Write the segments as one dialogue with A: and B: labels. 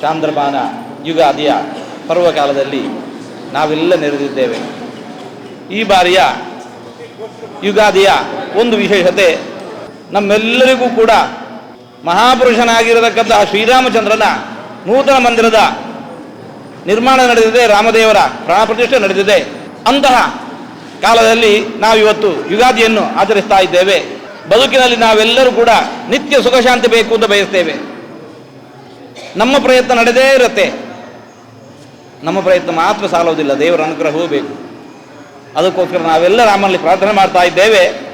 A: ಚಾಂದ್ರಮಾನ ಯುಗಾದಿಯ ಪರ್ವಕಾಲದಲ್ಲಿ ನಾವೆಲ್ಲ ನೆರೆದಿದ್ದೇವೆ. ಈ ಬಾರಿಯ ಯುಗಾದಿಯ ಒಂದು ವಿಶೇಷತೆ, ನಮ್ಮೆಲ್ಲರಿಗೂ ಕೂಡ ಮಹಾಪುರುಷನಾಗಿರತಕ್ಕಂತಹ ಶ್ರೀರಾಮಚಂದ್ರನ ನೂತನ ಮಂದಿರದ ನಿರ್ಮಾಣ ನಡೆದಿದೆ, ರಾಮದೇವರ ಪ್ರಾಣ ಪ್ರತಿಷ್ಠೆ ನಡೆದಿದೆ. ಅಂತಹ ಕಾಲದಲ್ಲಿ ನಾವಿವತ್ತು ಯುಗಾದಿಯನ್ನು ಆಚರಿಸ್ತಾ ಇದ್ದೇವೆ. ಬದುಕಿನಲ್ಲಿ ನಾವೆಲ್ಲರೂ ಕೂಡ ನಿತ್ಯ ಸುಖಶಾಂತಿ ಬೇಕು ಅಂತ ಬಯಸ್ತೇವೆ. ನಮ್ಮ ಪ್ರಯತ್ನ ನಡೆದೇ ಇರುತ್ತೆ. ನಮ್ಮ ಪ್ರಯತ್ನ ಮಾತ್ರ ಸಾಲುವುದಿಲ್ಲ ದೇವರ ಅನುಗ್ರಹವೂ ಬೇಕು ಅದಕ್ಕೋಸ್ಕರ ನಾವೆಲ್ಲ ರಾಮನಲ್ಲಿ ಪ್ರಾರ್ಥನೆ ಮಾಡ್ತಾ ಇದ್ದೇವೆ.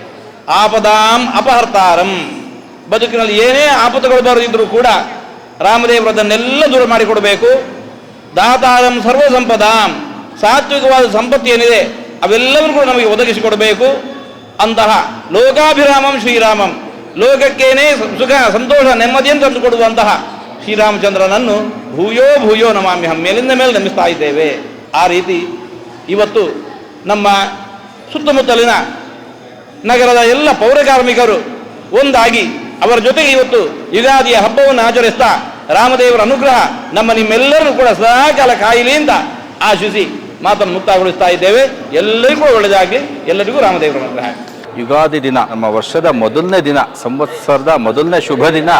A: ಆಪದಾಂ ಅಪಹರ್ತಾರಂ. ಬದುಕಿನಲ್ಲಿ ಏನೇ ಆಪತ್ತುಗಳು ಬರದಿದ್ದರೂ ಕೂಡ ರಾಮದೇವರು ಅದನ್ನೆಲ್ಲ ದೂರ ಮಾಡಿಕೊಡಬೇಕು. ದಾತಾರಂ ಸರ್ವ ಸಂಪದಾಂ ಸಾತ್ವಿಕವಾದ ಸಂಪತ್ತಿ ಏನಿದೆ, ಅವೆಲ್ಲವನ್ನೂ ಕೂಡ ನಮಗೆ ಒದಗಿಸಿಕೊಡಬೇಕು. ಅಂತಹ ಲೋಕಾಭಿರಾಮಂ ಶ್ರೀರಾಮಂ. ಲೋಕಕ್ಕೇನೆ ಸುಖ, ಸಂತೋಷ, ನೆಮ್ಮದಿಯನ್ನು ತಂದುಕೊಡುವಂತಹ ಶ್ರೀರಾಮಚಂದ್ರನನ್ನು ಭೂಯೋ ಭೂಯೋ ನಮಾಮಿ ಮೇಲಿಂದ ಮೇಲೆ ನಮಿಸ್ತಾ ಇದ್ದೇವೆ. ಆ ರೀತಿ ಇವತ್ತು ನಮ್ಮ ಸುತ್ತಮುತ್ತಲಿನ ನಗರದ ಎಲ್ಲ ಪೌರ ಕಾರ್ಮಿಕರು ಒಂದಾಗಿ ಅವರ ಜೊತೆಗೆ ಇವತ್ತು ಯುಗಾದಿಯ ಹಬ್ಬವನ್ನು ಆಚರಿಸ್ತಾ ರಾಮದೇವರ ಅನುಗ್ರಹ ನಮ್ಮ ನಿಮ್ಮೆಲ್ಲರೂ ಕೂಡ ಸದಾಕಾಲ ಕಾಯಿಲೆಯಿಂದ ಆಶಿಸಿ ಮಾತನ್ನು ಮುಕ್ತಾಗೊಳಿಸ್ತಾ ಇದ್ದೇವೆ. ಎಲ್ಲರಿಗೂ ಒಳ್ಳೆಯದಾಗಲಿ. ಎಲ್ಲರಿಗೂ ರಾಮದೇವರ ಅನುಗ್ರಹ.
B: ಯುಗಾದಿ ದಿನ, ನಮ್ಮ ವರ್ಷದ ಮೊದಲನೇ ದಿನ, ಸಂವತ್ಸರದ ಮೊದಲನೇ ಶುಭ ದಿನ.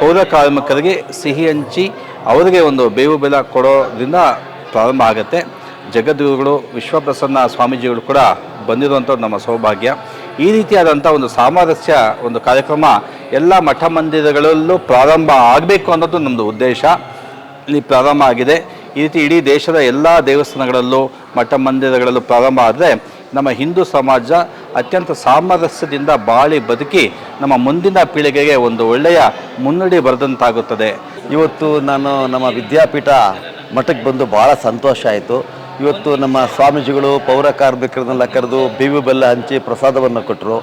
B: ಪೌರ ಕಾರ್ಮಿಕರಿಗೆ ಸಿಹಿ ಹಂಚಿ ಅವರಿಗೆ ಒಂದು ಬೇವು ಬೆಲ ಕೊಡೋದ್ರಿಂದ ಪ್ರಾರಂಭ ಆಗುತ್ತೆ. ಜಗದ್ಗುರುಗಳು, ವಿಶ್ವಪ್ರಸನ್ನ ಸ್ವಾಮೀಜಿಗಳು ಕೂಡ ಬಂದಿರುವಂಥದ್ದು ನಮ್ಮ ಸೌಭಾಗ್ಯ. ಈ ರೀತಿಯಾದಂಥ ಒಂದು ಸಾಮರಸ್ಯ, ಒಂದು ಕಾರ್ಯಕ್ರಮ ಎಲ್ಲ ಮಠ ಮಂದಿರಗಳಲ್ಲೂ ಪ್ರಾರಂಭ ಆಗಬೇಕು ಅನ್ನೋದು ನಮ್ಮದು ಉದ್ದೇಶ. ಇಲ್ಲಿ ಪ್ರಾರಂಭ ಆಗಿದೆ. ಈ ರೀತಿ ಇಡೀ ದೇಶದ ಎಲ್ಲ ದೇವಸ್ಥಾನಗಳಲ್ಲೂ, ಮಠ ಮಂದಿರಗಳಲ್ಲೂ ಪ್ರಾರಂಭ ಆದರೆ ನಮ್ಮ ಹಿಂದೂ ಸಮಾಜ ಅತ್ಯಂತ ಸಾಮರಸ್ಯದಿಂದ ಬಾಳಿ ಬದುಕಿ ನಮ್ಮ ಮುಂದಿನ ಪೀಳಿಗೆಗೆ ಒಂದು ಒಳ್ಳೆಯ ಮುನ್ನಡಿ ಬರೆದಂತಾಗುತ್ತದೆ.
C: ಇವತ್ತು ನಾನು ನಮ್ಮ ವಿದ್ಯಾಪೀಠ ಮಠಕ್ಕೆ ಬಂದು ಭಾಳ ಸಂತೋಷ ಆಯಿತು. ಇವತ್ತು ನಮ್ಮ ಸ್ವಾಮೀಜಿಗಳು ಪೌರ ಕಾರ್ಮಿಕರನ್ನೆಲ್ಲ ಕರೆದು ಬೇವು ಬೆಲ್ಲ ಹಂಚಿ ಪ್ರಸಾದವನ್ನು ಕೊಟ್ಟರು.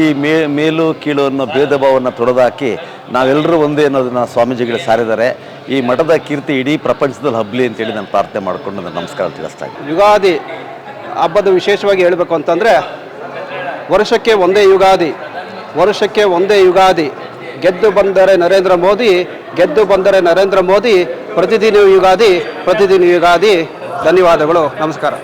C: ಈ ಮೇ ಮೇಲು ಕೀಳು ಅನ್ನೋ ಭೇದ ಭಾವವನ್ನು ತೊಡೆದಾಕಿ ನಾವೆಲ್ಲರೂ ಒಂದೇ ಅನ್ನೋದನ್ನು ಸ್ವಾಮೀಜಿಗಳು ಸಾರಿದ್ದಾರೆ. ಈ ಮಠದ ಕೀರ್ತಿ ಇಡೀ ಪ್ರಪಂಚದಲ್ಲಿ ಹಬ್ಬಲಿ ಅಂತೇಳಿ ನಾನು ಪ್ರಾರ್ಥನೆ ಮಾಡಿಕೊಂಡು ನನ್ನ ನಮಸ್ಕಾರ ತಿಳಿಸ್ತಾ ಇದ್ದೀನಿ.
D: ಯುಗಾದಿ ಹಬ್ಬದ ವಿಶೇಷವಾಗಿ ಹೇಳಬೇಕು ಅಂತಂದರೆ, ವರ್ಷಕ್ಕೆ ಒಂದೇ ಯುಗಾದಿ, ವರ್ಷಕ್ಕೆ ಒಂದೇ ಯುಗಾದಿ. ಗೆದ್ದು ಬಂದರೆ ನರೇಂದ್ರ ಮೋದಿ, ಗೆದ್ದು ಬಂದರೆ ನರೇಂದ್ರ ಮೋದಿ ಪ್ರತಿದಿನ ಯುಗಾದಿ ಪ್ರತಿದಿನ ಯುಗಾದಿ. ಧನ್ಯವಾದಗಳು. ನಮಸ್ಕಾರ.